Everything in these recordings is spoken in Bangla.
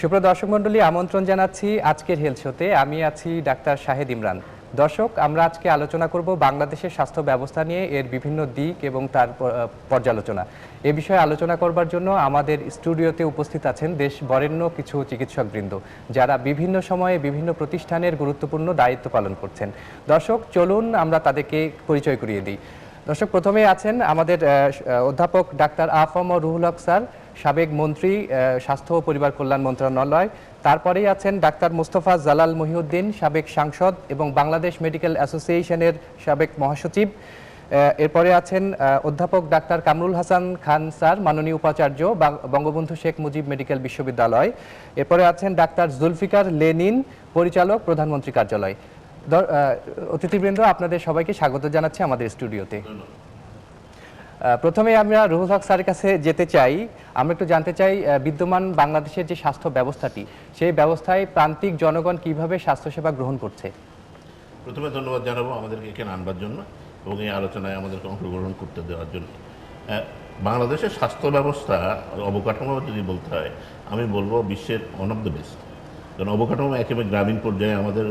সুপ্রিয় দর্শক মণ্ডলী, আমন্ত্রণ জানাচ্ছি আজকের হেলথ শোতে আমি আছি ডাক্তার শাহেদ ইমরান। দর্শক, আমরা আজকে আলোচনা করব বাংলাদেশের স্বাস্থ্য ব্যবস্থা নিয়ে, এর বিভিন্ন দিক এবং তার পর্যালোচনা। এ বিষয়ে আলোচনা করবার জন্য আমাদের স্টুডিওতে উপস্থিত আছেন দেশ বরেণ্য কিছু চিকিৎসকবৃন্দ, যারা বিভিন্ন সময়ে বিভিন্ন প্রতিষ্ঠানের গুরুত্বপূর্ণ দায়িত্ব পালন করছেন। দর্শক, চলুন আমরা তাদেরকে পরিচয় করিয়ে দিই। দর্শক, প্রথমে আছেন আমাদের অধ্যাপক ডাক্তার আফম রুহুল হক স্যার। সাবেক মন্ত্রী স্বাস্থ্য ও পরিবার কল্যাণ মন্ত্রণালয়। তারপরেই আছেন ডাক্তার মোস্তফা জালাল মহিউদ্দিন, সাবেক সাংসদ এবং বাংলাদেশ মেডিকেল অ্যাসোসিয়েশনের সাবেক মহাসচিব। এরপরে আছেন অধ্যাপক ডাক্তার কামরুল হাসান খান স্যার, মাননীয় উপাচার্য বঙ্গবন্ধু শেখ মুজিব মেডিকেল বিশ্ববিদ্যালয়। এরপরে আছেন ডাক্তার জুলফিকার লেনিন, পরিচালক প্রধানমন্ত্রী কার্যালয়। অতিথিবৃন্দ, আপনাদের সবাইকে স্বাগত জানাচ্ছি আমাদের স্টুডিওতে। প্রথমে আমরা রুহুল হক স্যারের কাছে যেতে চাই। আমরা একটু জানতে চাই বিদ্যমান বাংলাদেশের যে স্বাস্থ্য ব্যবস্থাটি, সেই ব্যবস্থায় প্রান্তিক জনগণ কীভাবে স্বাস্থ্যসেবা গ্রহণ করছে? প্রথমে ধন্যবাদ জানাব আমাদেরকে এখানে আনবার জন্য এবং এই আলোচনায় আমাদেরকে অংশগ্রহণ করতে দেওয়ার জন্য। বাংলাদেশের স্বাস্থ্য ব্যবস্থা অবকাঠামো যদি বলতে হয়, আমি বলব বিশ্বের ওয়ান অফ দ্য বেস্ট কারণ অবকাঠামো একেবারে গ্রামীণ পর্যায়ে আমাদের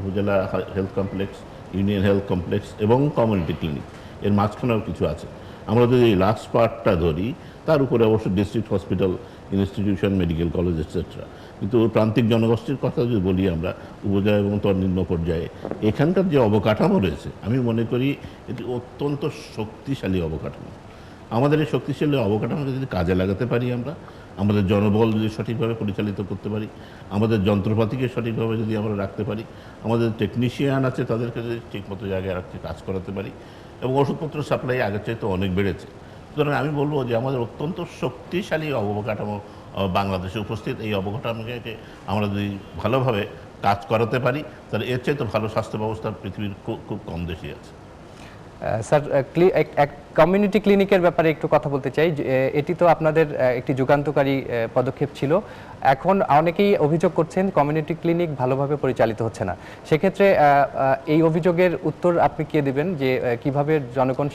upazila health complex union health complex এবং কমিউনিটি ক্লিনিক এর মাঝখানেও কিছু আছে। আমরা যদি লাস্ট পার্টটা ধরি, তার উপরে অবশ্য district hospital institution medical college etcetera কিন্তু প্রান্তিক জনগোষ্ঠীর কথা যদি বলি আমরা, উপজেলা এবং তন্নিম্ন পর্যায়ে, এখানকার যে অবকাঠামো রয়েছে, আমি মনে করি এটি অত্যন্ত শক্তিশালী অবকাঠামো। আমাদের এই শক্তিশালী অবকাঠামোকে যদি কাজে লাগাতে পারি আমরা, আমাদের জনবল যদি সঠিকভাবে পরিচালিত করতে পারি, আমাদের যন্ত্রপাতিকে সঠিকভাবে যদি আমরা রাখতে পারি, আমাদের টেকনিশিয়ান আছে তাদেরকে যদি ঠিকমতো জায়গায় রাখতে কাজ করাতে পারি এবং ওষুধপত্র সাপ্লাই আগের চাইতে অনেক বেড়েছে। সুতরাং আমি বলব যে আমাদের অত্যন্ত শক্তিশালী অবকাঠামো বাংলাদেশে উপস্থিত। এই অবকাঠামোকে আমরা যদি ভালোভাবে কাজ করাতে পারি, তাহলে এর চাইতে ভালো স্বাস্থ্য ব্যবস্থা পৃথিবীর খুব খুব কম দেশে আছে। স্যার কমিউনিটি ক্লিনিকের ব্যাপারে একটু কথা বলতে চাই। এটি তো আপনাদের একটি যুগান্তকারী পদক্ষেপ ছিল। এখন অনেকেই অভিযোগ করছেন কমিউনিটি ক্লিনিক ভালোভাবে পরিচালিত হচ্ছে না। সেক্ষেত্রে এই অভিযোগের উত্তর আপনি কে দেবেন? যে কীভাবে জনগণ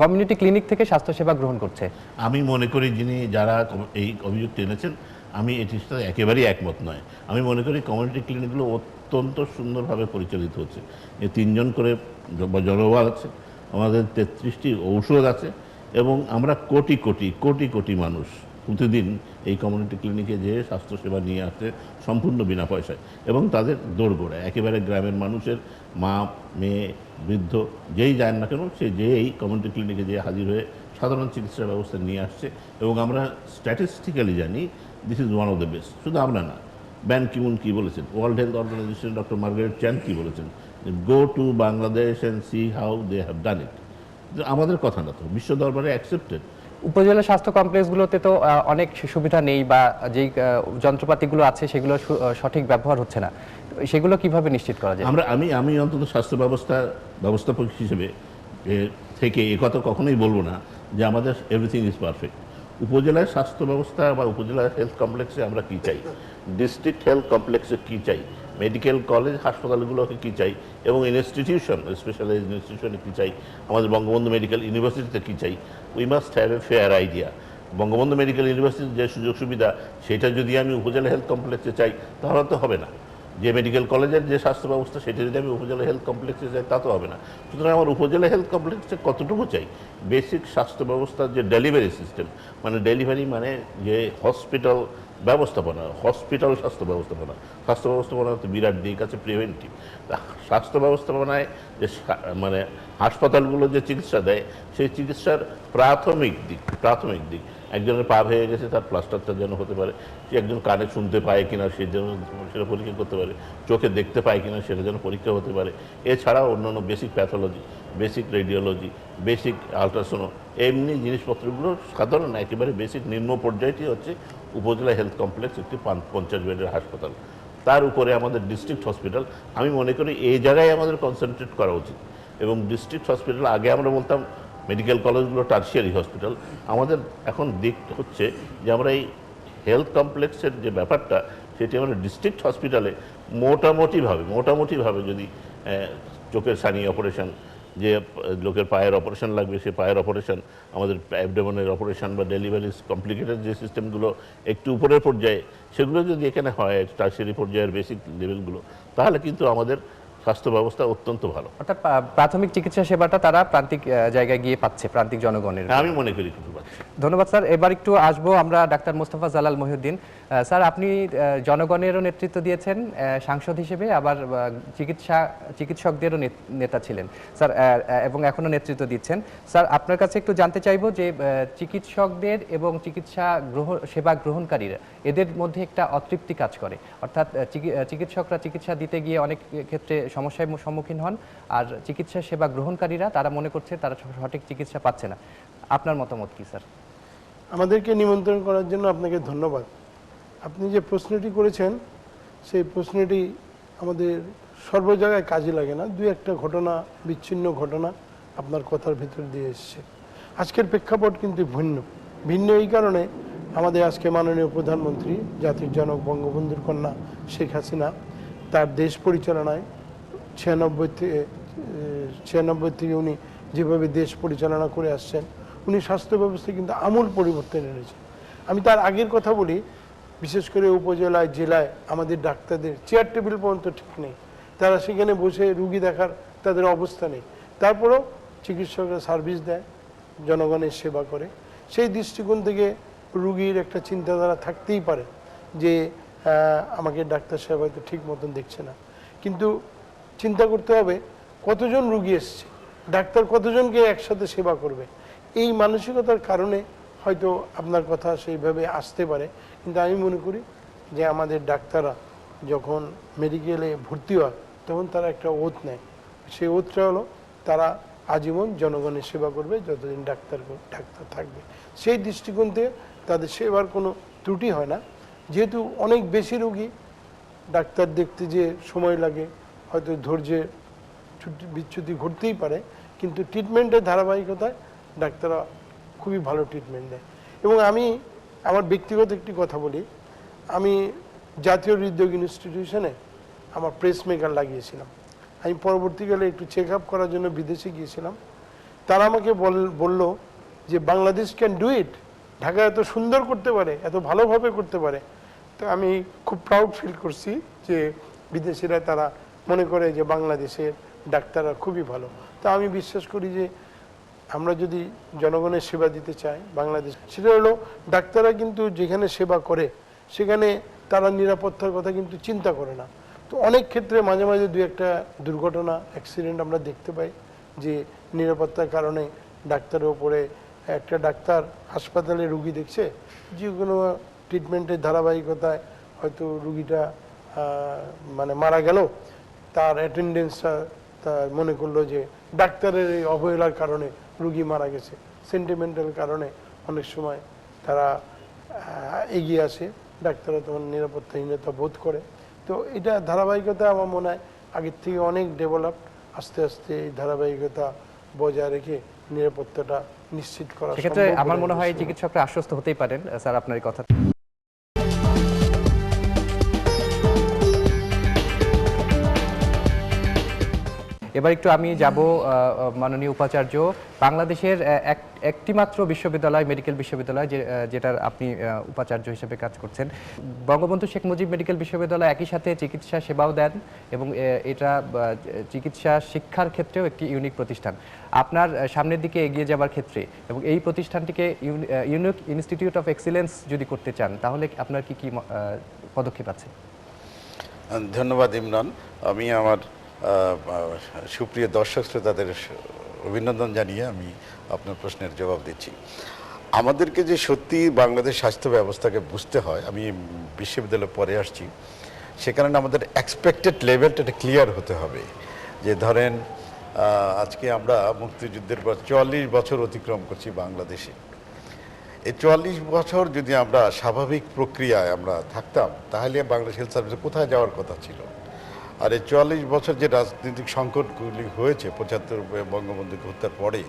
কমিউনিটি ক্লিনিক থেকে স্বাস্থ্যসেবা গ্রহণ করছে? আমি মনে করি যিনি, যারা এই অভিযোগ এনেছেন, আমি এটির সাথে একেবারেই একমত নয়। আমি মনে করি কমিউনিটি ক্লিনিকগুলো অত্যন্ত সুন্দরভাবে পরিচালিত হচ্ছে। তিনজন করে জনবল আছে। আমাদের তেত্রিশটি ঔষধ আছে এবং আমরা কোটি কোটি কোটি কোটি মানুষ প্রতিদিন এই কমিউনিটি ক্লিনিকে যেয়ে স্বাস্থ্যসেবা নিয়ে আসছে সম্পূর্ণ বিনা পয়সায় এবং তাদের দৌড়গোড়ায় একেবারে গ্রামের মানুষের মা, মেয়ে, বৃদ্ধ যেই যায় না কেন, সে যেই কমিউনিটি ক্লিনিকে যেয়ে হাজির হয়ে সাধারণ চিকিৎসা ব্যবস্থা নিয়ে আসছে এবং আমরা স্ট্যাটিস্টিক্যালি জানি this is one of the best শুধু আমরা না, ব্যান কিমুন কী বলেছেন World Health Organization doctor Margaret Chan কী বলেছেন go to Bangladesh and see how they have done it আমাদের কথা না তো বিশ্ব দরবারে অ্যাকসেপ্টেড উপজেলা স্বাস্থ্য কমপ্লেক্সগুলোতে তো অনেক সুবিধা নেই বা যেই যন্ত্রপাতিগুলো আছে সেগুলো সঠিক ব্যবহার হচ্ছে না। সেগুলো কীভাবে নিশ্চিত করা যায়? আমরা আমি আমি অন্তত স্বাস্থ্য ব্যবস্থা ব্যবস্থাপক হিসেবে থেকে এ কথা কখনোই বলব না যে আমাদের এভরিথিং ইজ পারফেক্ট উপজেলায় স্বাস্থ্য ব্যবস্থা বা উপজেলা হেলথ কমপ্লেক্সে আমরা কি চাই? ডিস্ট্রিক্ট হেলথ কমপ্লেক্সে কি চাই? মেডিকেল কলেজ হাসপাতালগুলোকে কি চাই? এবং ইনস্টিটিউশন স্পেশালাইজ ইনস্টিটিউশনে কি চাই? আমাদের বঙ্গবন্ধু মেডিকেল ইউনিভার্সিটিতে কি চাই? We must have a fair idea Bangabandhu medical ইউনিভার্সিটির যে সুযোগ সুবিধা, সেটা যদি আমি উপজেলা হেলথ কমপ্লেক্সে চাই, তাহলে তো হবে না। যে মেডিকেল কলেজের যে স্বাস্থ্য ব্যবস্থা, সেটা যদি আমি উপজেলা হেলথ কমপ্লেক্সে যাই তা তো হবে না। সুতরাং আমার উপজেলা হেলথ কমপ্লেক্সে কতটুকু চাই? বেসিক স্বাস্থ্য ব্যবস্থার যে ডেলিভারি সিস্টেম মানে ডেলিভারি মানে যে হসপিটাল ব্যবস্থাপনা হসপিটাল স্বাস্থ্য ব্যবস্থাপনা। স্বাস্থ্য ব্যবস্থাপনা তো বিরাট দিক আছে প্রিভেন্টিভ স্বাস্থ্য ব্যবস্থাপনায় যে মানে হাসপাতালগুলো যে চিকিৎসা দেয়, সেই চিকিৎসার প্রাথমিক দিক প্রাথমিক দিক। একজনের পা ভেঙে গেছে, তার প্লাস্টারটা যেন হতে পারে। সে একজন কানে শুনতে পায় কিনা, সে যেন সেটা পরীক্ষা করতে পারে। চোখে দেখতে পায় কিনা, সেটা যেন পরীক্ষা হতে পারে। এছাড়াও অন্যান্য basic pathology basic radiology basic ultrasono এমনি জিনিসপত্রগুলো সাধারণ, একেবারে বেসিক নিম্ন পর্যায়টি হচ্ছে উপজেলা হেলথ কমপ্লেক্স একটি পঞ্চাশ বেডের হাসপাতাল। তার উপরে আমাদের ডিস্ট্রিক্ট হসপিটাল আমি মনে করি এই জায়গায় আমাদের কনসেন্ট্রেট করা উচিত। এবং ডিস্ট্রিক্ট হসপিটাল আগে আমরা বলতাম মেডিকেল কলেজগুলো টার্সিয়ারি হসপিটাল আমাদের এখন দিক হচ্ছে যে আমরা এই হেলথ কমপ্লেক্সের যে ব্যাপারটা, সেটি আমরা ডিস্ট্রিক্ট হসপিটালে মোটামুটিভাবে মোটামুটিভাবে যদি চোখের সানি অপারেশন যে লোকের পায়ের অপারেশন লাগবে, সে পায়ের অপারেশন আমাদের অ্যাবডোমেনের অপারেশন বা ডেলিভারি কমপ্লিকেটেড যে সিস্টেমগুলো একটু উপরের পর্যায়ে, সেগুলো যদি এখানে হয় টার্সারি পর্যায়ের বেসিক লেভেলগুলো তাহলে কিন্তু আমাদের স্বাস্থ্য ব্যবস্থা অত্যন্ত ভালো। অর্থাৎ প্রাথমিক চিকিৎসা সেবাটা তারা প্রান্তিক জায়গায় গিয়ে পাচ্ছে প্রান্তিক জনগণের আমি মনে করি ধন্যবাদ স্যার। এবার একটু আসব আমরা ডাক্তার মোস্তফা জালাল মহিউদ্দিন। স্যার আপনি জনগণেরও নেতৃত্ব দিয়েছেন সাংসদ হিসেবে আবার চিকিৎসা চিকিৎসকদেরও নেতা ছিলেন। স্যার এবং এখনও নেতৃত্ব দিচ্ছেন। স্যার আপনার কাছে একটু জানতে চাইব যে চিকিৎসকদের এবং চিকিৎসা গ্রহণ সেবা গ্রহণকারীরা এদের মধ্যে একটা অতৃপ্তি কাজ করে। অর্থাৎ চিকিৎসকরা চিকিৎসা দিতে গিয়ে অনেক ক্ষেত্রে সমস্যার মু- সম্মুখীন হন আর চিকিৎসা সেবা গ্রহণকারীরা, তারা মনে করছে তারা সঠিক চিকিৎসা পাচ্ছে না। আপনার মতামত কি, স্যার? আমাদেরকে নিমন্ত্রণ করার জন্য আপনাকে ধন্যবাদ। আপনি যে প্রশ্নটি করেছেন, সেই প্রশ্নটি আমাদের সর্ব জায়গায় কাজে লাগে না। দু একটা ঘটনা, বিচ্ছিন্ন ঘটনা আপনার কথার ভিতর দিয়ে এসছে। আজকের প্রেক্ষাপট কিন্তু ভিন্ন। ভিন্ন এই কারণে আমাদের আজকে মাননীয় প্রধানমন্ত্রী, জাতির জনক বঙ্গবন্ধুর কন্যা শেখ হাসিনা, তার দেশ পরিচালনায় ছিয়ানব্বই থেকে ছিয়ানব্বই থেকে উনি যেভাবে দেশ পরিচালনা করে আসছেন, উনি স্বাস্থ্য ব্যবস্থায় কিন্তু আমূল পরিবর্তন এনেছেন আমি তার আগের কথা বলি, বিশেষ করে উপজেলায়, জেলায় আমাদের ডাক্তারদের চেয়ার টেবিল পর্যন্ত ঠিক নেই। তারা সেখানে বসে রুগী দেখার তাদের অবস্থা নেই। তারপরেও চিকিৎসকরা সার্ভিস দেয়, জনগণের সেবা করে। সেই দৃষ্টিকোণ থেকে রুগীর একটা চিন্তাধারা থাকতেই পারে যে আমাকে ডাক্তার সাহেব হয়তো ঠিক মতন দেখছে না। কিন্তু চিন্তা করতে হবে কতজন রুগী এসছে, ডাক্তার কতজনকে একসাথে সেবা করবে। এই মানসিকতার কারণে হয়তো আপনার কথা সেইভাবে আসতে পারে, কিন্তু আমি মনে করি যে আমাদের ডাক্তাররা যখন মেডিকেলে ভর্তি হয়, তখন তারা একটা ওত নেয়। সেই ওতটা হলো তারা আজীবন জনগণের সেবা করবে, যতদিন ডাক্তার ডাক্তার থাকবে। সেই দৃষ্টিকোণ থেকে তাদের সেবার কোনো ত্রুটি হয় না। যেহেতু অনেক বেশি রুগী ডাক্তার দেখতে যে সময় লাগে হয়তো ধৈর্যের ছুটি, বিচ্যুতি ঘটতেই পারে, কিন্তু ট্রিটমেন্টের ধারাবাহিকতায় ডাক্তাররা খুবই ভালো ট্রিটমেন্ট দেয়। এবং আমি আমার ব্যক্তিগত একটি কথা বলি, আমি জাতীয় হৃদরোগ ইনস্টিটিউশনে আমার প্রেস মেকার লাগিয়েছিলাম। আমি পরবর্তীকালে একটু চেক আপ করার জন্য বিদেশে গিয়েছিলাম। তারা আমাকে বল- বলল যে, Bangladesh can do it Dhaka এত সুন্দর করতে পারে, এত ভালোভাবে করতে পারে। তো আমি খুব প্রাউড ফিল করছি যে, বিদেশিরা তারা মনে করে যে বাংলাদেশের ডাক্তাররা খুবই ভালো। তা আমি বিশ্বাস করি যে আমরা যদি জনগণের সেবা দিতে চাই বাংলাদেশ, সেটা হলো ডাক্তাররা কিন্তু যেখানে সেবা করে, সেখানে তারা নিরাপত্তার কথা কিন্তু চিন্তা করে না। তো অনেক ক্ষেত্রে মাঝে মাঝে দু একটা দুর্ঘটনা অ্যাক্সিডেন্ট আমরা দেখতে পাই যে নিরাপত্তার কারণে ডাক্তারের ওপরে একটা ডাক্তার হাসপাতালে রুগী দেখছে, যে কোনো ট্রিটমেন্টের ধারাবাহিকতায় হয়তো রুগীটা মানে মারা গেল তার অ্যাটেন্ডেন্সটা তার মনে করল যে ডাক্তারের এই অবহেলার কারণে রুগী মারা গেছে। সেন্টিমেন্টাল কারণে অনেক সময় তারা এগিয়ে আসে ডাক্তাররা তখন নিরাপত্তাহীনতা বোধ করে। তো এটা ধারাবাহিকতা আমার মনে হয় আগের থেকে অনেক ডেভেলপ আস্তে আস্তে এই ধারাবাহিকতা বজায় রেখে নিরাপত্তাটা নিশ্চিত করা সেক্ষেত্রে আমার মনে হয়। চিকিৎসকরা আশ্বস্ত হতেই পারেন স্যার আপনার কথা এবার একটু আমি যাব মাননীয় উপাচার্য বাংলাদেশের এক একটি মাত্র বিশ্ববিদ্যালয় মেডিকেল বিশ্ববিদ্যালয় যে, যেটার আপনি উপাচার্য হিসেবে কাজ করছেন। বঙ্গবন্ধু শেখ মুজিব মেডিকেল বিশ্ববিদ্যালয় একই সাথে চিকিৎসা সেবাও দেন এবং এটা চিকিৎসা শিক্ষার ক্ষেত্রেও একটি ইউনিক প্রতিষ্ঠান। আপনার সামনের দিকে এগিয়ে যাবার ক্ষেত্রে এবং এই প্রতিষ্ঠানটিকে ইউনিক ইনস্টিটিউট অফ এক্সিলেন্স যদি করতে চান তাহলে আপনার কি কি পদক্ষেপ আছে? ধন্যবাদ ইমরান। আমি আমার সুপ্রিয় দর্শক শ্রোতাদের অভিনন্দন জানিয়ে আমি আপনার প্রশ্নের জবাব দিচ্ছি। আমাদেরকে যে সত্যি বাংলাদেশ স্বাস্থ্য ব্যবস্থাকে বুঝতে হয়, আমি বিশ্ববিদ্যালয়ে পরে আসছি সে কারণে আমাদের এক্সপেক্টেড লেভেলটা ক্লিয়ার হতে হবে। যে ধরেন আজকে আমরা মুক্তিযুদ্ধের পর চুয়াল্লিশ বছর অতিক্রম করছি বাংলাদেশে। এই চুয়াল্লিশ বছর যদি আমরা স্বাভাবিক প্রক্রিয়ায় আমরা থাকতাম, তাহলে বাংলাদেশ হেলথ সার্ভিসে কোথায় যাওয়ার কথা ছিল? আর এই চুয়াল্লিশ বছর যে রাজনৈতিক সংকটগুলি হয়েছে, পঁচাত্তর বঙ্গবন্ধুকে হত্যার পরে,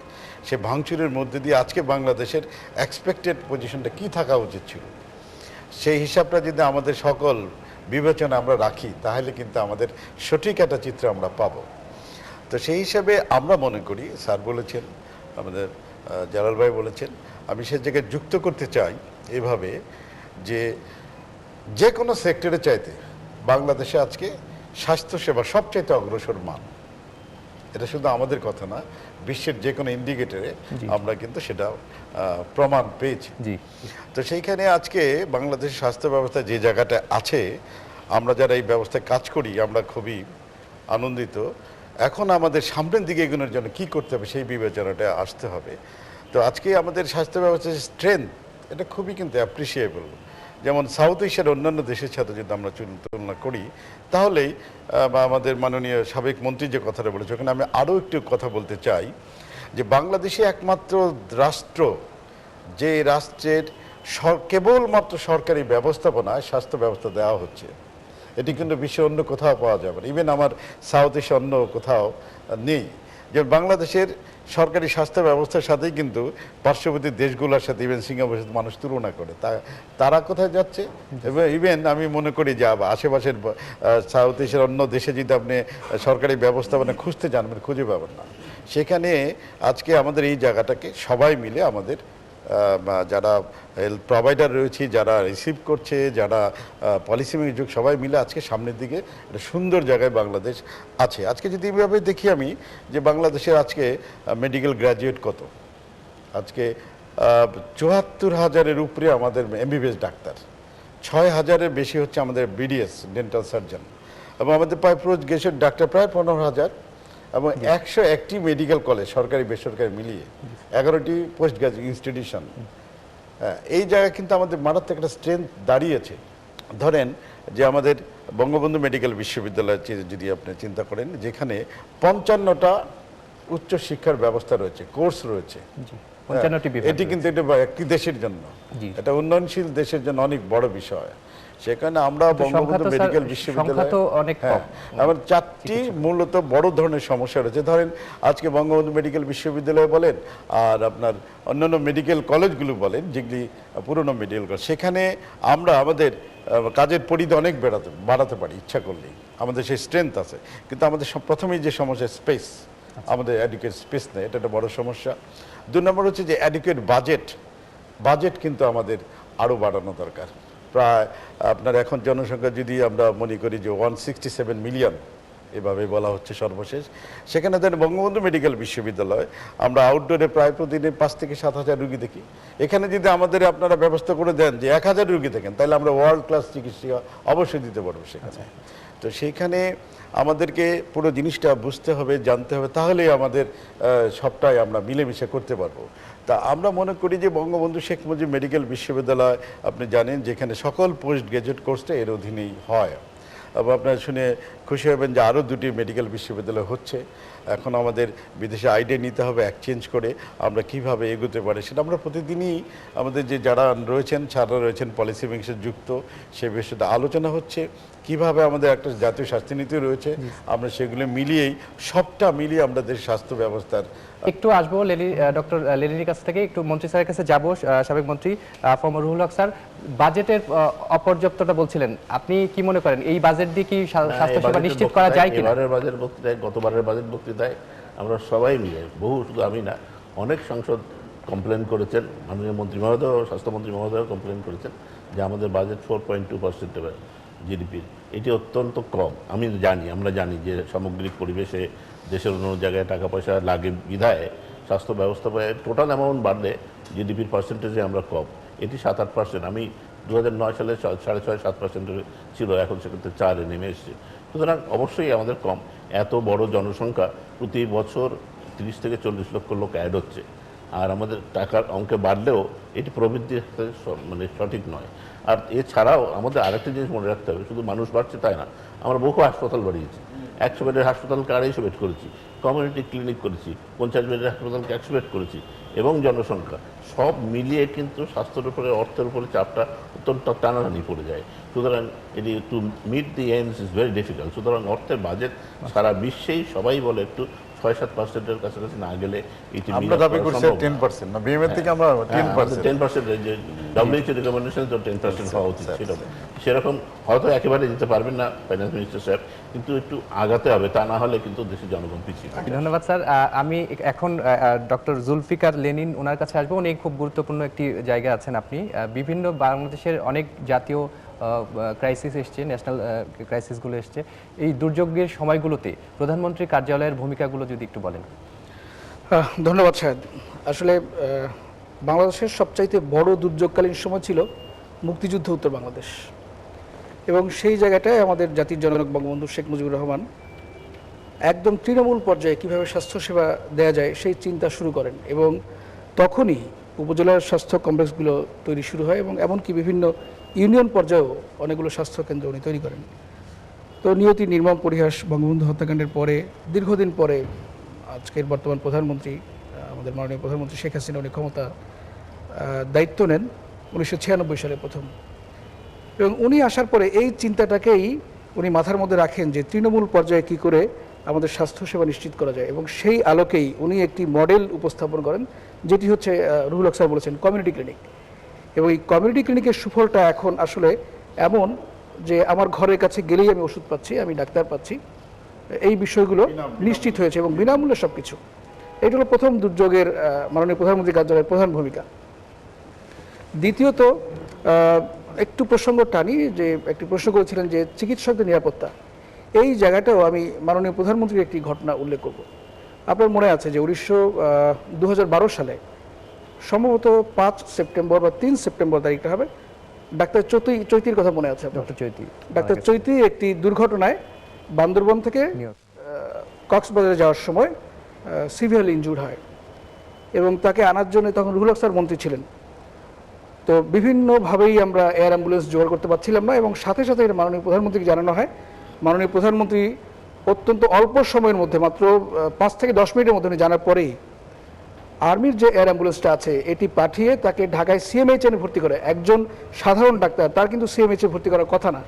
সে ভাঙচুরের মধ্যে দিয়ে আজকে বাংলাদেশের এক্সপেক্টেড পজিশনটা কি থাকা উচিত ছিল? সেই হিসাবটা যদি আমাদের সকল বিবেচনা আমরা রাখি, তাহলে কিন্তু আমাদের সঠিক একটা চিত্র আমরা পাব। তো সেই হিসাবে আমরা মনে করি, স্যার বলেছেন, আমাদের জালাল ভাই বলেছেন, আমি সে জায়গায় যুক্ত করতে চাই এভাবে যে যে কোনো সেক্টরে চাইতে বাংলাদেশে আজকে স্বাস্থ্যসেবা সবচাইতে অগ্রসর মান। এটা শুধু আমাদের কথা না বিশ্বের যে কোনো ইন্ডিকেটরে আমরা কিন্তু সেটা প্রমাণ পেয়েছি। তো সেইখানে আজকে বাংলাদেশের স্বাস্থ্য ব্যবস্থা যে জায়গাটা আছে আমরা যারা এই ব্যবস্থায় কাজ করি আমরা খুবই আনন্দিত। এখন আমাদের সামনের দিকে এগোনোর জন্য কি করতে হবে সেই বিবেচনাটা আসতে হবে। তো আজকে আমাদের স্বাস্থ্য ব্যবস্থার স্ট্রেংথ এটা খুবই কিন্তু অ্যাপ্রিসিয়েবল যেমন সাউথ এশিয়ার অন্যান্য দেশের সাথে যদি আমরা তুলনা করি তাহলেই বা আমাদের মাননীয় সাবেক মন্ত্রী যে কথাটা বলেছে, ওখানে আমি আরও একটু কথা বলতে চাই যে বাংলাদেশে একমাত্র রাষ্ট্র যে রাষ্ট্রের কেবলমাত্র সরকারি ব্যবস্থাপনায় স্বাস্থ্য ব্যবস্থা দেওয়া হচ্ছে। এটি কিন্তু বিশ্বের অন্য কোথাও পাওয়া যাবে না। ইভেন আমার সাউথ এশিয়া অন্য কোথাও নেই। যে বাংলাদেশের সরকারি স্বাস্থ্য ব্যবস্থার সাথেই কিন্তু পার্শ্ববর্তী দেশগুলোর সাথে ইভেন সিঙ্গাপুরের সাথে মানুষ তুলনা করে। তা, তারা কোথায় যাচ্ছে? এবং ইভেন আমি মনে করি যে আশেপাশের সাউথ এশিয়ার অন্য দেশে যদি আপনি সরকারি ব্যবস্থাপনা খুঁজতে যান খুঁজে পাবেন না। সেখানে আজকে আমাদের এই জায়গাটাকে সবাই মিলে আমাদের যারা হেলথ প্রোভাইডার রয়েছে, যারা রিসিভ করছে, যারা পলিসি যুগ, সবাই মিলে আজকে সামনের দিকে একটা সুন্দর জায়গায় বাংলাদেশ আছে। আজকে যদি এইভাবে দেখি আমি যে বাংলাদেশের আজকে মেডিকেল গ্র্যাজুয়েট কত? আজকে চুয়াত্তর হাজারের উপরে আমাদের এমবিবিএস ডাক্তার। ছয় হাজারের বেশি হচ্ছে আমাদের বিডিএস ডেন্টাল সার্জন এবং আমাদের প্রায় পোস্ট গ্রাজুয়েট ডাক্তার প্রায় পনেরো হাজার। এবং একশো একটি মেডিকেল কলেজ সরকারি বেসরকারি মিলিয়ে এগারোটি পোস্ট গ্রাজুয়েট ইনস্টিটিউশন এই জায়গায় কিন্তু আমাদের মারাত্মক একটা স্ট্রেংথ দাঁড়িয়েছে। ধরেন যে আমাদের বঙ্গবন্ধু মেডিকেল বিশ্ববিদ্যালয় যদি আপনি চিন্তা করেন যেখানে পঞ্চান্নটা উচ্চ শিক্ষার ব্যবস্থা রয়েছে কোর্স রয়েছে। হ্যাঁ, এটি কিন্তু এটা একটি দেশের জন্য। এটা উন্নয়নশীল দেশের জন্য অনেক বড় বিষয়। সেখানে আমরা বঙ্গবন্ধু মেডিকেল বিশ্ববিদ্যালয় হ্যাঁ, চারটি মূলত বড় ধরনের সমস্যা রয়েছে। ধরেন আজকে বঙ্গবন্ধু মেডিকেল বিশ্ববিদ্যালয় বলেন আর আপনার অন্যান্য মেডিকেল কলেজগুলো বলেন যেগুলি পুরনো মেডিকেল কলেজ সেখানে আমরা আমাদের কাজের পরিধি অনেক বেড়াতে বাড়াতে পারি ইচ্ছা করলেই। আমাদের সেই স্ট্রেংথ আছে। কিন্তু আমাদের প্রথমেই যে সমস্যা স্পেস আমাদের অ্যাডিকুয়েট স্পেস নেই এটা একটা বড় সমস্যা। দু নম্বর হচ্ছে যে অ্যাডিকুয়েট বাজেট বাজেট কিন্তু আমাদের আরও বাড়ানো দরকার। প্রায়, আপনার এখন জনসংখ্যা যদি আমরা মনে করি যে ওয়ান সিক্সটি সেভেন মিলিয়ন এভাবে বলা হচ্ছে সর্বশেষ, সেখানে ধরেন বঙ্গবন্ধু মেডিকেল বিশ্ববিদ্যালয়, আমরা আউটডোরে প্রায় প্রতিদিন পাঁচ থেকে সাত হাজার রুগী দেখি। এখানে যদি আমাদের আপনারা ব্যবস্থা করে দেন যে এক হাজার রুগী দেখেন, তাহলে আমরা ওয়ার্ল্ড ক্লাস চিকিৎসা অবশ্যই দিতে পারব সেখানে। তো সেইখানে আমাদেরকে পুরো জিনিসটা বুঝতে হবে, জানতে হবে, তাহলে আমাদের সবটাই আমরা মিলেমিশে করতে পারব। তা আমরা মনে করি যে বঙ্গবন্ধু শেখ মুজিব মেডিকেল বিশ্ববিদ্যালয়, আপনি জানেন যেখানে সকল পোস্ট গ্রাজুয়েট কোর্সটা এর অধীনেই হয়। এবং আপনারা শুনে খুশি হবেন যে আরও দুটি মেডিকেল বিশ্ববিদ্যালয় হচ্ছে। এখন আমাদের বিদেশে আইডিয়া নিতে হবে, এক্সচেঞ্জ করে আমরা কীভাবে এগোতে পারি সেটা আমরা প্রতিদিনই আমাদের যে যারা রয়েছেন ছাড়া রয়েছেন, পলিসি উইংসে যুক্ত, সে বিষয়টা আলোচনা হচ্ছে। কীভাবে আমাদের একটা জাতীয় স্বাস্থ্যনীতি রয়েছে আমরা সেগুলো মিলিয়েই সবটা মিলিয়ে আমরা দেশের স্বাস্থ্য ব্যবস্থার একটু আসব লেলি ডক্টর লেলির কাছ থেকে একটু মন্ত্রী স্যারের কাছে যাব সাবেক মন্ত্রী ফর্মার রুহুল হক স্যার। বাজেটের আহ, অপর্যাপ্ততা বলছিলেন আপনি কি মনে করেন এই বাজেট দিয়ে কি স্বা- স্বাস্থ্য সেবা নিশ্চিত করা যায় কিনা? এবারের বাজেট বক্তৃতায় গতবারের বাজেট বক্তৃতায় আমরা সবাই মিলে বহু শুধু আমি না অনেক সংসদ কমপ্লেন করেছেন মাননীয় মন্ত্রী মহোদয় স্বাস্থ্যমন্ত্রী মহোদয় কমপ্লেন করেছেন যে আমাদের budget four point two percent জিডিপির এটি অত্যন্ত কম। আমি জানি, আমরা জানি যে সামগ্রিক পরিবেশে দেশের অন্য জায়গায় টাকা পয়সা লাগে বিধায় স্বাস্থ্য ব্যবস্থাপনায় টোটাল অ্যামাউন্ট বাড়লে জিডিপির পার্সেন্টেজে আমরা কম। এটি সাত আট পার্সেন্ট আমি দু নয় সালে সাড়ে ছয়, সাত পার্সেন্ট ছিল, এখন সেক্ষেত্রে চারে নেমে এসেছে। সুতরাং অবশ্যই আমাদের কম। এত বড় জনসংখ্যা প্রতি বছর তিরিশ থেকে চল্লিশ লক্ষ লোক অ্যাড হচ্ছে। আর আমাদের টাকার অঙ্কে বাড়লেও এটি প্রবৃদ্ধির হাতে মানে সঠিক নয়। আর এছাড়াও আমাদের আরেকটা জিনিস মনে রাখতে হবে, শুধু মানুষ বাড়ছে তাই না, আমরা বহু হাসপাতাল বাড়িয়েছি, একশো বেডের হাসপাতালকে আড়াইশো বেড করেছি কমিউনিটি ক্লিনিক করেছি, পঞ্চাশ বেডের হাসপাতালকে একশো বেড করেছি, এবং জনসংখ্যা, সব মিলিয়ে কিন্তু স্বাস্থ্যের উপরে, অর্থের উপরে চাপটা অত্যন্ত টানাটানি পড়ে যায়, সুতরাং এটি to meet the ends is very difficult সুতরাং অর্থের বাজেট সারা বিশ্বেই সবাই বলে একটু ছয় সাত পার্সেন্টের কাছাকাছি না গেলে এটি আমরা দাবি করছি টেন পার্সেন্ট না বিএমএর থেকে আমরা টেন পার্সেন্ট টেন পার্সেন্ট যে ডাব্লিউএইচও রিকমেন্ডেশন তো টেন পার্সেন্ট হওয়া উচিত ছিল সেরকম। হয়তো একেবারে দিতে পারবেন না ফাইন্যান্স মিনিস্টার সাহেব কিন্তু একটু আগাতে হবে তা না হলে কিন্তু দেশের জনগণ পিছিয়ে ধন্যবাদ স্যার। আমি এখন ডক্টর জুলফিকার লেনিন ওনার কাছে আসব। উনি খুব গুরুত্বপূর্ণ একটি জায়গা আছেন আপনি। আহ, বিভিন্ন বাংলাদেশের অনেক জাতীয় ক্রাইসিস এসছে ন্যাশনাল ক্রাইসিসগুলো এসছে। এই দুর্যোগের সময়গুলোতে প্রধানমন্ত্রীর কার্যালয়ের ভূমিকাগুলো যদি একটু বলেন। ধন্যবাদ শাহেদ আসলে বাংলাদেশের সবচাইতে বড় দুর্যোগকালীন সময় ছিল মুক্তিযুদ্ধ উত্তর বাংলাদেশ। এবং সেই জায়গাটায় আমাদের জাতির জনক বঙ্গবন্ধু শেখ মুজিবুর রহমান একদম তৃণমূল পর্যায়ে কীভাবে স্বাস্থ্যসেবা দেওয়া যায় সেই চিন্তা শুরু করেন এবং তখনই উপজেলার স্বাস্থ্য কমপ্লেক্সগুলো তৈরি শুরু হয় এবং এমনকি বিভিন্ন ইউনিয়ন পর্যায়েও অনেকগুলো স্বাস্থ্য কেন্দ্র উনি তৈরি করেন। তো নিয়তি নির্মম পরিহাস, বঙ্গবন্ধু হত্যাকাণ্ডের পরে, দীর্ঘদিন পরে আজকের বর্তমান প্রধানমন্ত্রী আমাদের মাননীয় প্রধানমন্ত্রী শেখ হাসিনা, উনি ক্ষমতা দায়িত্ব নেন উনিশশো ছিয়ানব্বই সালে প্রথম। এবং উনি আসার পরে এই চিন্তাটাকেই উনি মাথার মধ্যে রাখেন যে তৃণমূল পর্যায়ে কি করে আমাদের স্বাস্থ্যসেবা নিশ্চিত করা যায় এবং সেই আলোকেই উনি একটি মডেল উপস্থাপন করেন, যেটি হচ্ছে রুহুল হক স্যার বলেছেন, কমিউনিটি ক্লিনিক। এবং এই কমিউনিটি ক্লিনিকের সুফলটা এখন আসলে এমন যে আমার ঘরের কাছে গেলেই আমি ওষুধ পাচ্ছি আমি ডাক্তার পাচ্ছি। এই বিষয়গুলো নিশ্চিত হয়েছে এবং বিনামূল্যে সব কিছু এটা হলো প্রথম দুর্যোগের মাননীয় প্রধানমন্ত্রী কার্যালয়ের প্রধান ভূমিকা। দ্বিতীয়ত একটু প্রসঙ্গ টানি যে একটি প্রশ্ন করেছিলেন যে চিকিৎসকদের নিরাপত্তা। এই জায়গাটাও আমি মাননীয় প্রধানমন্ত্রীর একটি ঘটনা উল্লেখ করব। আপনার মনে আছে যে উনিশশো দু সালে সম্ভবত পাঁচ সেপ্টেম্বর বা তিন সেপ্টেম্বর তারিখটা হবে। ডাক্তার চৈতি চৈতির কথা মনে আছে ডক্টর চৈতি। ডাক্তার চৈতি একটি দুর্ঘটনায় বান্দরবন থেকে কক্সবাজারে যাওয়ার সময় সিভিয়ারলি ইনজুর্ড হয় এবং তাকে আনার জন্য তখন রুহুল হক স্যার মন্ত্রী ছিলেন। তো বিভিন্নভাবেই আমরা এয়ার অ্যাম্বুলেন্স জোগাড় করতে পারছিলাম না এবং সাথে সাথে এটা মাননীয় প্রধানমন্ত্রীকে জানানো হয়। মাননীয় প্রধানমন্ত্রী অত্যন্ত অল্প সময়ের মধ্যে মাত্র পাঁচ থেকে দশ মিনিটের মধ্যে জানার পরেই আর্মির যে এয়ার অ্যাম্বুলেন্সটা আছে, এটি পাঠিয়ে তাকে ঢাকায় সিএমএইচ এনে ভর্তি করে। একজন সাধারণ ডাক্তার, তার কিন্তু সিএমএইচ ভর্তি করার কথা না।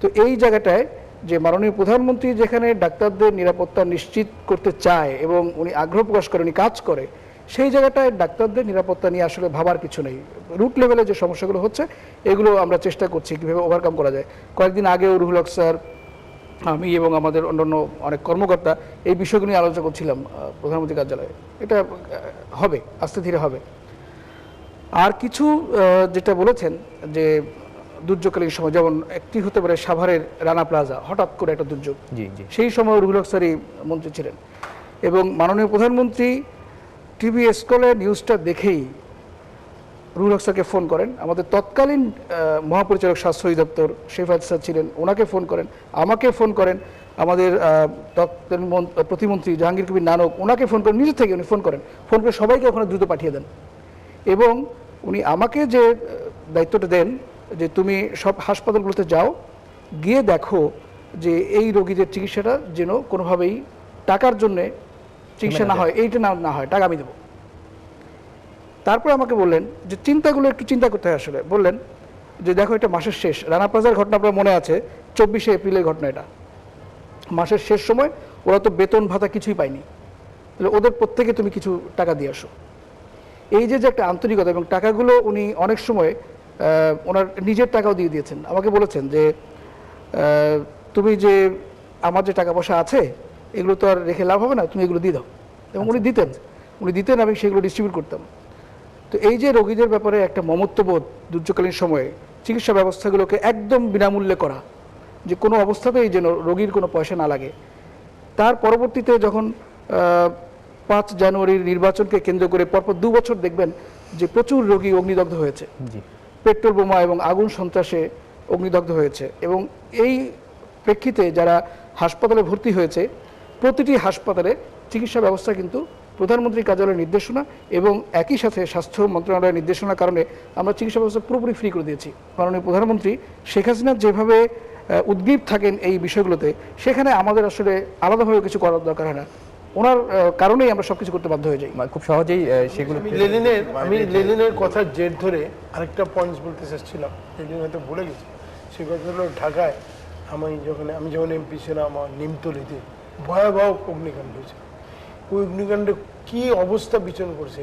তো এই জায়গাটায় যে মাননীয় প্রধানমন্ত্রী যেখানে ডাক্তারদের নিরাপত্তা নিশ্চিত করতে চায় এবং উনি আগ্রহ প্রকাশ করে, উনি কাজ করে, সেই জায়গাটায় ডাক্তারদের নিরাপত্তা নিয়ে আসলে ভাবার কিছু নেই। রুট লেভেলে যে সমস্যাগুলো হচ্ছে, এগুলো আমরা চেষ্টা করছি কীভাবে ওভারকাম করা যায়। কয়েকদিন আগেও রুহুল হক স্যার আমি এবং আমাদের অন্যান্য অনেক কর্মকর্তা এই বিষয়গুলো নিয়ে আলোচনা করছিলাম প্রধানমন্ত্রী কার্যালয়ে। এটা হবে আস্তে ধীরে হবে। আর কিছু যেটা বলেছেন যে দুর্যোগকালীন সময় যেমন একটি হতে পারে সাভারের রানা প্লাজা হঠাৎ করে একটা দুর্যোগ। জি জি। সেই সময় রুহুল হক স্যারই মন্ত্রী ছিলেন। এবং মাননীয় প্রধানমন্ত্রী টিভি স্কলে নিউজটা দেখেই রুহুল হক স্যারকে ফোন করেন। আমাদের তৎকালীন মহাপরিচালক স্বাস্থ্য অধিদপ্তর শেফাত স্যার ছিলেন ওনাকে ফোন করেন আমাকে ফোন করেন আমাদের তৎকালীন প্রতিমন্ত্রী জাহাঙ্গীর কবির নানক ওনাকে ফোন করেন নিজের থেকে উনি ফোন করেন ফোন করে সবাইকে ওখানে দ্রুত পাঠিয়ে দেন। এবং উনি আমাকে যে দায়িত্বটা দেন যে তুমি সব হাসপাতালগুলোতে যাও গিয়ে দেখো যে এই রোগীদের চিকিৎসাটা যেন কোনোভাবেই টাকার জন্যে চিকিৎসা না হয় এইটা না না হয় টাকা আমি দেবো। তারপর আমাকে বললেন যে চিন্তাগুলো একটু চিন্তা করতে হয় আসলে। বললেন যে দেখো এটা মাসের শেষ। রানা প্লাজার ঘটনা আপনার মনে আছে? চব্বিশে এপ্রিলের ঘটনা এটা। মাসের শেষ সময় ওরা তো বেতন ভাতা কিছুই পায়নি। তাহলে ওদের প্রত্যেকে তুমি কিছু টাকা দিয়ে আসো। এই যে যে একটা আন্তরিকতা এবং টাকাগুলো উনি অনেক সময় ওনার নিজের টাকাও দিয়ে দিয়েছেন। আমাকে বলেছেন যে তুমি যে আমার যে টাকা পয়সা আছে এগুলো তো আর রেখে লাভ হবে না তুমি এগুলো দিয়ে দাও। এবং উনি দিতেন। উনি দিতেন আমি সেগুলো ডিস্ট্রিবিউট করতাম। তো এই যে রোগীদের ব্যাপারে একটা মমত্ববোধ দুর্যোগকালীন সময়ে চিকিৎসা ব্যবস্থাগুলোকে একদম বিনামূল্যে করা যে কোনো অবস্থাতেই যেন রোগীর কোনো পয়সা না লাগে। তার পরবর্তীতে যখন পাঁচ জানুয়ারির নির্বাচনকে কেন্দ্র করে পরপর দু বছর দেখবেন যে প্রচুর রোগী অগ্নিদগ্ধ হয়েছে। জি। পেট্রোল বোমা এবং আগুন সন্ত্রাসে অগ্নিদগ্ধ হয়েছে এবং এই প্রেক্ষিতে যারা হাসপাতালে ভর্তি হয়েছে প্রতিটি হাসপাতালে চিকিৎসা ব্যবস্থা কিন্তু প্রধানমন্ত্রী কার্যালয়ের নির্দেশনা এবং একই সাথে স্বাস্থ্য মন্ত্রণালয়ের নির্দেশনার কারণে আমরা চিকিৎসা ব্যবস্থা পুরোপুরি ফ্রি করে দিয়েছি। মাননীয় প্রধানমন্ত্রী শেখ হাসিনা যেভাবে উদ্গ্রীব থাকেন এই বিষয়গুলোতে সেখানে আমাদের আসলে আলাদাভাবে কিছু করার দরকার হয় না। ওনার কারণেই আমরা সব কিছু করতে বাধ্য হয়ে যাই। মানে খুব সহজেই সেগুলো আমি লেনিনের আমি লেনিনের কথার জের ধরে আরেকটা পয়েন্টস বলতে চাচ্ছিলাম। লেনিন হয়তো ভুলে গেছি। সে কথা হলো ঢাকায় আমি যখন আমি যখন এমপি ছিলাম আমার নিমতলিতে ভয়াবহ অগ্নিকাণ্ড হয়েছে ওই অগ্নিকাণ্ডে কি অবস্থা বিচরণ করছে?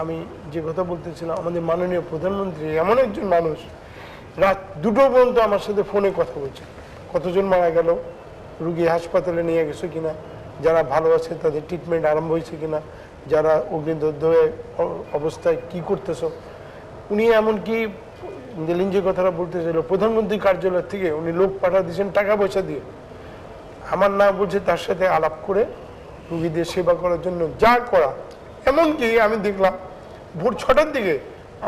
আমি যে কথা বলতেছিলাম, আমাদের মাননীয় প্রধানমন্ত্রী এমন একজন মানুষ, রাত দুটো পর্যন্ত আমার সাথে ফোনে কথা বলছে। কতজন মারা গেল? রুগী হাসপাতালে নিয়ে গেছে কিনা? যারা ভালো আছে, তাদের ট্রিটমেন্ট আরম্ভ হয়েছে কিনা? যারা অগ্নিদগ্ধ অবস্থায় কি করতেছ? উনি এমনকি দিলেন যে কথাটা বলতে চাইল প্রধানমন্ত্রী কার্যালয় থেকে উনি লোক পাঠা দিয়েছেন টাকা পয়সা দিয়ে। আমার না বলছে তার সাথে আলাপ করে রুগীদের সেবা করার জন্য যা করা, এমনকি আমি দেখলাম ভোর ছটার দিকে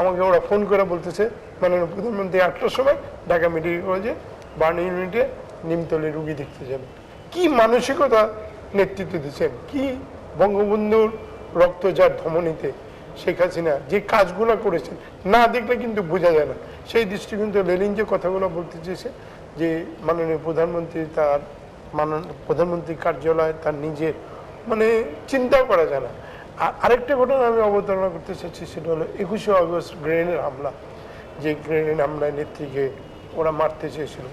আমাকে ওরা ফোন করে বলতেছে, মাননীয় প্রধানমন্ত্রী আটটার সময় ঢাকা মেডিকেল কলেজে বার্ন ইউনিটে নিমতলে রুগী দেখতে যাবে। কি মানসিকতা নেতৃত্ব দিচ্ছেন? কি বঙ্গবন্ধুর রক্ত যার ধমনীতে? শেখ হাসিনা যে কাজগুলো করেছেন, না দেখলে কিন্তু বোঝা যায় না। সেই দৃষ্টিকোণ থেকে লেনিন যে কথাগুলো বলতে চেয়েছে, যে মাননীয় প্রধানমন্ত্রী তার মানন প্রধানমন্ত্রী কার্যালয় তার নিজের মানে চিন্তাও করা যায় না। আর আরেকটা ঘটনা আমি অবতারণা করতে চাচ্ছি সেটা হলো একুশে আগস্ট গ্রেনের হামলা। যে গ্রেনের হামলায় নেত্রীকে ওরা মারতে চেয়েছিল।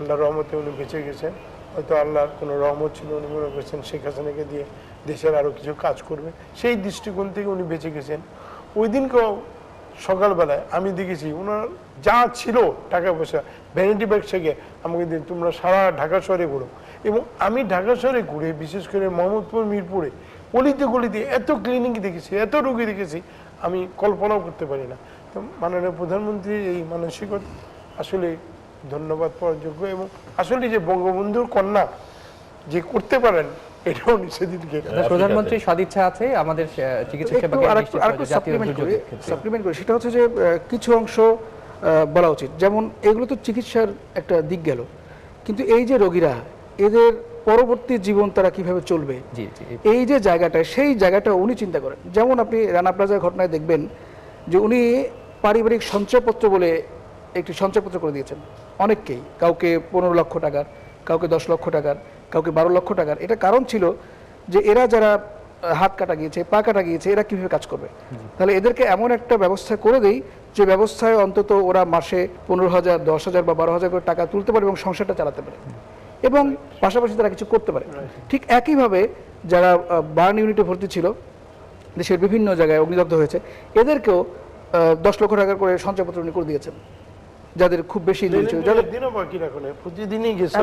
আল্লাহ রহমতে উনি বেঁচে গেছেন। হয়তো আল্লাহর কোনো রহমত ছিল উনি মনে করছেন শেখ হাসিনাকে দিয়ে দেশের আরও কিছু কাজ করবে। সেই দৃষ্টিকোণ থেকে উনি বেঁচে গেছেন। ওই দিনকেও সকালবেলায় আমি দেখেছি ওনার যা ছিল টাকা পয়সা ভ্যানিটি ব্যাগ থেকে আমাকে দিয়ে তোমরা সারা ঢাকা শহরে ঘুরো। এবং আমি ঢাকা শহরে ঘুরে বিশেষ করে মোহাম্মদপুর মিরপুরে গলিতে গলিতে এত ক্লিনিক দেখেছি এত রোগী দেখেছি আমি কল্পনাও করতে পারি না। তো মাননীয় প্রধানমন্ত্রী এই মানসিকতা আসলে ধন্যবাদ পাওয়ার যোগ্য এবং আসলে যে বঙ্গবন্ধুর কন্যা যে করতে পারেন এটাও নিষেধিকে ঠিক প্রধানমন্ত্রী সদিচ্ছা আছে আমাদের চিকিৎসা সেবাকে সাপ্লিমেন্ট করি সেটা হচ্ছে যে কিছু অংশ আহ, বলা উচিত। যেমন এগুলো তো চিকিৎসার একটা দিক গেল। কিন্তু এই যে রোগীরা এদের পরবর্তী জীবন তারা কীভাবে চলবে? এই যে জায়গাটা সেই জায়গাটা উনি চিন্তা করেন। যেমন আপনি রানা প্লাজার ঘটনায় দেখবেন যে উনি পারিবারিক সঞ্চয়পত্র বলে একটি সঞ্চয়পত্র করে দিয়েছেন। অনেককেই। কাউকে পনেরো লক্ষ টাকার কাউকে দশ লক্ষ টাকার কাউকে বারো লক্ষ টাকার। এটা কারণ ছিল যে এরা যারা হাত কাটা গিয়েছে পা কাটা গিয়েছে এরা কীভাবে কাজ করবে? তাহলে এদেরকে এমন একটা ব্যবস্থা করে দেই যে ব্যবস্থায় অন্তত ওরা মাসে পনেরো হাজার দশ হাজার বা বারো হাজার করে টাকা তুলতে পারে এবং সংসারটা চালাতে পারে। এবং পাশাপাশি তারা কিছু করতে পারে। ঠিক একইভাবে যারা বার্ন ইউনিটে ভর্তি ছিল দেশের বিভিন্ন জায়গায় অগ্নিদগ্ধ হয়েছে এদেরকেও দশ লক্ষ টাকা করে সঞ্চয়পত্র উনি করে দিয়েছেন যাদের খুব বেশি ছিল যাদের দিনও বাকি রাখো না প্রতিদিনই গেছে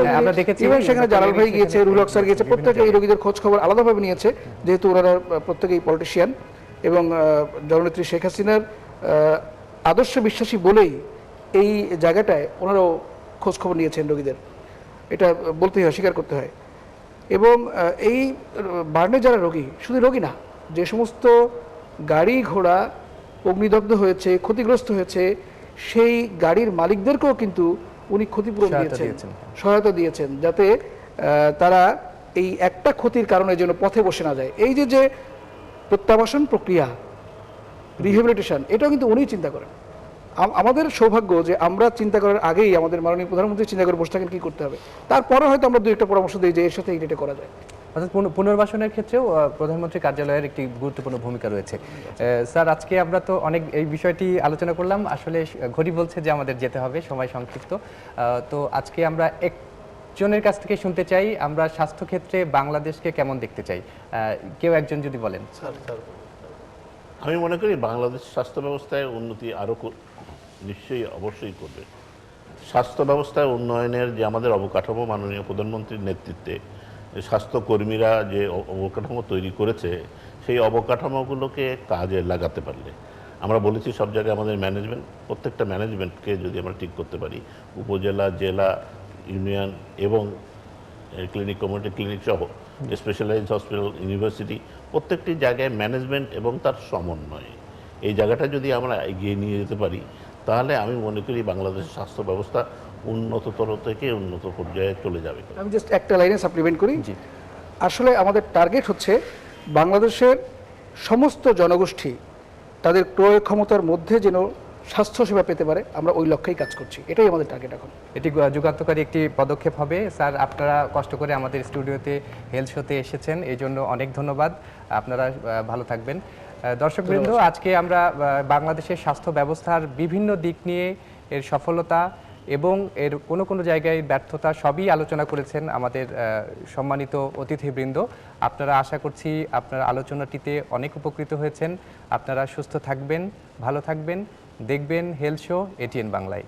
হ্যাঁ, আমরা দেখেছি সেখানে জালাল ভাই গিয়েছে রুলক স্যার গিয়েছে প্রত্যেকে এই রোগীদের খোঁজ খবর আলাদাভাবে নিয়েছে যেহেতু ওনারা প্রত্যেকেই পলিটিশিয়ান এবং আহ, জননেত্রী শেখ হাসিনার আহ, আদর্শ বিশ্বাসী বলেই এই জায়গাটায় ওনারাও খোঁজ খবর নিয়েছেন রোগীদের। এটা বলতেই হয় স্বীকার করতে হয়। এবং এই বার্নে যারা রোগী শুধু রোগী না যে সমস্ত গাড়ি ঘোড়া অগ্নিদগ্ধ হয়েছে ক্ষতিগ্রস্ত হয়েছে সেই গাড়ির মালিকদেরকেও কিন্তু উনি ক্ষতিপূরণ দিয়েছেন। সহায়তা দিয়েছেন যাতে তারা এই একটা ক্ষতির কারণে যেন পথে বসে না যায়। এই যে যে প্রত্যাবাসন প্রক্রিয়া রিহেবিলিটেশন এটাও কিন্তু উনিই চিন্তা করেন। আমাদের সৌভাগ্য যে আমরা চিন্তা করার আগেই আমাদের মাননীয় প্রধানমন্ত্রী চিন্তা করে বসে থাকেন কি করতে হবে। তারপরে হয়তো আমরা দু একটা পরামর্শ দিই যে এর সাথে এইটা করা যায়। অর্থাৎ পুন- পুনর্বাসনের ক্ষেত্রেও প্রধানমন্ত্রী কার্যালয়ের একটি গুরুত্বপূর্ণ ভূমিকা রয়েছে। স্যার আজকে আমরা তো অনেক এই বিষয়টি আলোচনা করলাম। আসলে ঘড়ি বলছে যে আমাদের যেতে হবে সময় সংক্ষিপ্ত। তো আজকে আমরা একজনের কাছ থেকে শুনতে চাই আমরা স্বাস্থ্য ক্ষেত্রে বাংলাদেশকে কেমন দেখতে চাই? কেউ একজন যদি বলেন। আমি মনে করি বাংলাদেশ স্বাস্থ্য ব্যবস্থায় উন্নতি আরও নিশ্চয়ই অবশ্যই করবে। স্বাস্থ্য ব্যবস্থায় উন্নয়নের যে আমাদের অবকাঠামো মাননীয় প্রধানমন্ত্রীর নেতৃত্বে স্বাস্থ্যকর্মীরা যে অবকাঠামো তৈরি করেছে, সেই অবকাঠামোগুলোকে কাজে লাগাতে পারলে। আমরা বলেছি সব জায়গায় আমাদের ম্যানেজমেন্ট, প্রত্যেকটা ম্যানেজমেন্টকে যদি আমরা ঠিক করতে পারি, উপজেলা, জেলা, ইউনিয়ন এবং ক্লিনিক কমিউনিটি ক্লিনিক সহ, স্পেশালাইজড হসপিটাল, ইউনিভার্সিটি, প্রত্যেকটি জায়গায় ম্যানেজমেন্ট এবং তার সমন্বয়। এই জায়গাটা যদি আমরা এগিয়ে নিয়ে যেতে পারি তাহলে আমি মনে করি বাংলাদেশের স্বাস্থ্য ব্যবস্থা উন্নততর থেকে উন্নত পর্যায়ে চলে যাবে। আমি জাস্ট একটা লাইনে সাপ্লিমেন্ট করি। জি। আসলে আমাদের টার্গেট হচ্ছে বাংলাদেশের সমস্ত জনগোষ্ঠী তাদের ক্রয় ক্ষমতার মধ্যে যেন স্বাস্থ্যসেবা পেতে পারে। আমরা ওই লক্ষ্যেই কাজ করছি। এটাই আমাদের টার্গেট এখন। এটি যুগান্তকারী একটি পদক্ষেপ হবে। স্যার আপনারা কষ্ট করে আমাদের স্টুডিওতে হেলথ শোতে এসেছেন। এই জন্য অনেক ধন্যবাদ। আপনারা ভালো থাকবেন। দর্শকবৃন্দ আজকে আমরা বাংলাদেশের স্বাস্থ্য ব্যবস্থার বিভিন্ন দিক নিয়ে এর সফলতা এবং এর কোনো কোনো জায়গায় ব্যর্থতা সবই আলোচনা করেছেন আমাদের সম্মানিত অতিথিবৃন্দ। আপনারা আশা করছি আপনার আলোচনাটিতে অনেক উপকৃত হয়েছেন। আপনারা সুস্থ থাকবেন ভালো থাকবেন। দেখবেন হেলথ শো এটিএন বাংলায়।